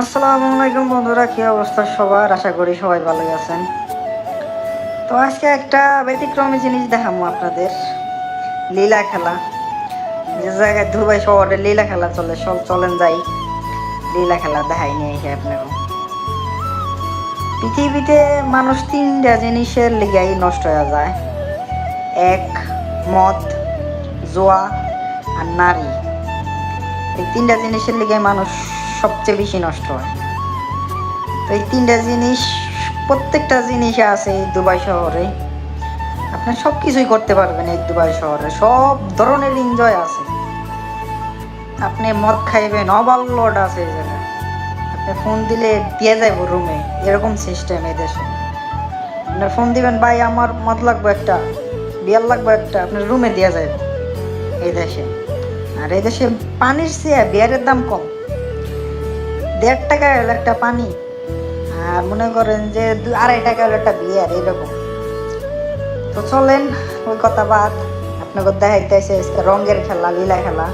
আসসালামু আলাইকুম বন্ধুরা, কি অবস্থা সবার? আশা করি সবাই ভালোই আছেন। তো আজকে একটা ব্যতিক্রমী জিনিস দেখাবো আপনাদের। লীলা খেলা। যে জায়গায় দুবাই শহরে লীলা খেলা চলে সব চলেন যাই। লীলা খেলা দেখাই নিয়ে এসে আপনাকে। পৃথিবীতে মানুষ তিনটা জিনিসের লিগাই নষ্ট হয়ে যায়। এক, মদ, জোয়া আর নারী। এই তিনটা জিনিসের লিগে মানুষ সবচেয়ে বেশি নষ্ট হয়। তো এই তিনটা জিনিস, প্রত্যেকটা জিনিস আছে এই দুবাই শহরে। আপনি সব কিছুই করতে পারবেন এই দুবাই শহরে, সব ধরনের এনজয় আছে। আপনি মদ খাইবেন অবাল্যড আছে জায়গায়। আপনি ফোন দিলে দিয়ে যাইব রুমে এরকম সিস্টেম এই দেশে। আপনার ফোন দিবেন, ভাই, আমার মদ লাগবে একটা বিয়ার লাগবে একটা। আপনার রুমে দিয়ে যাইব এই দেশে। আর এই দেশে পানির চেয়ে বিয়ারের দাম কম। দেড় টাকা হলো একটা পানি, আর মনে করেন যে দু আড়াই টাকা হলো একটা বিয়ার, এরকম। তো চলেন, ওই কথা বাদ, আপনাকে দেখাইতেছে রঙের খেলা, লীলা খেলা।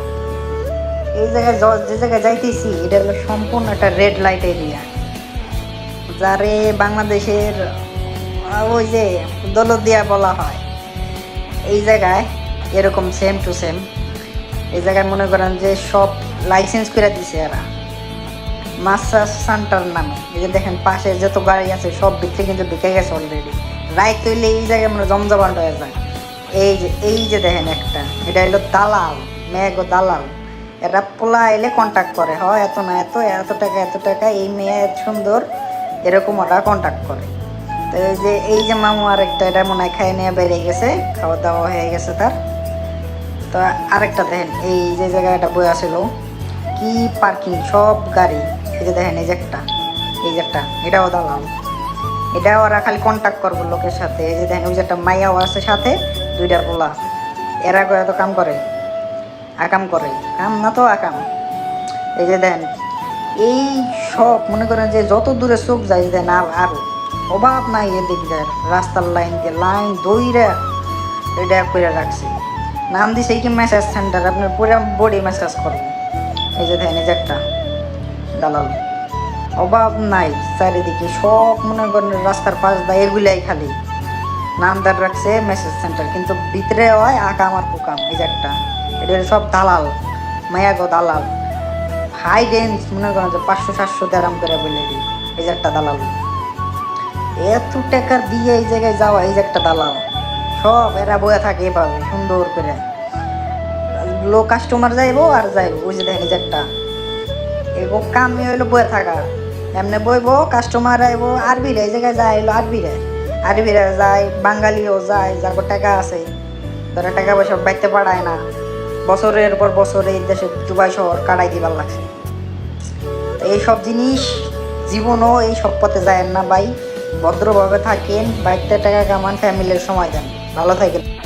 এই জায়গায় যে জায়গায় যাইতেছি, এটা হলো সম্পূর্ণ একটা রেড লাইট এরিয়া যারে বাংলাদেশের ওই যে দলদিয়া বলা হয়, এই জায়গায় এরকম সেম টু সেম এই জায়গায় মনে করেন যে সব লাইসেন্স করে দিছে এরা। মাসাজ সেন্টার নামে। এই যে দেখেন, পাশে যত গাড়ি আছে, সব বিক্রি কিন্তু ঢুকে গেছে অলরেডি রাইত হইলে এই জায়গায় মানে জমজমাট হয়ে যায় এই যে এই যে দেখেন একটা, এটা হলো দালাল, মেঘ দালাল। এরা পোলা এলে কন্ট্যাক্ট করে, হয় এত না এত এত টাকা এত টাকা, এই মেয়ে সুন্দর, এরকম ওরা কন্ট্যাক্ট করে। তো এই যে এই যে মামু আরেকটা, এটা মনে হয় খাই নিয়ে বেরিয়ে গেছে, খাওয়া দাওয়া হয়ে গেছে তার। তো আরেকটা দেখেন, এই যে জায়গাটা বই আছিল কি পার্কিং সব গাড়ি। এই যে দেখেন, এই যে একটা, এই যে একটা, এটাও দালাল। এটা ওরা খালি কন্ট্যাক্ট করব লোকের সাথে। এই যে দেখেন, ওই যে একটা মাইয়াও আছে সাথে, দুইটা পোলা। এরা করে তো কাম করে, আকাম করে। কাম না তো আকাম। এই যে দেন এই সব মনে করেন যে যত দূরে চোখ যায়, দেন আর আরও অভাব নাই এদিক দেয় রাস্তার লাইন দিয়ে লাইন দইরা এটা করে রাখছে। নাম দিছে কি মেসেজ সেন্টার আপনার পুরো বডি মেসেজ করবে এই যে দেখেন, এই যে একটা। দালাল। অভাব নাই চারিদিকে, সব মনে করেন রাস্তার পাশ দা এগুলাই খালি। নামদার রাখছে মেসেজ সেন্টার কিন্তু ভিতরে হয় আঁকা আমার পোকাম এই একটা। এটা সব দালাল, মায়া গো দালাল। হাই রেঞ্জ মনে করেন যে পাঁচশো, সাতশো দেরাম করে বলে দিই, এই একটা দালাল। এত টাকা দিয়ে এই জায়গায় যাওয়া, এই যে একটা দালাল। সব এরা বয়ে থাকে এভাবে, সুন্দর করে। লো কাস্টমার যাইবো আর যাইবো দেখেন এই যে একটা। এগো কামই হইল বয়ে থাকা। এমনি বইবো কাস্টমার আইবো, আরবিরা এই জায়গায় যায় হইল আরবিরা। আরবিরা যায়, বাঙালিও যায়, যার টাকা আছে। তারা টাকা পয়সা বাইতে পারায় না। বছরের পর বছর এই দেশে দুবাই শহর কাটাই দিবার লাগছে। এইসব জিনিস জীবনও এই সব পথে যায় না ভাই। ভদ্রভাবে থাকেন বাইকটা টাকা কামান ফ্যামিলির সময় দেন। ভালো থাকেন।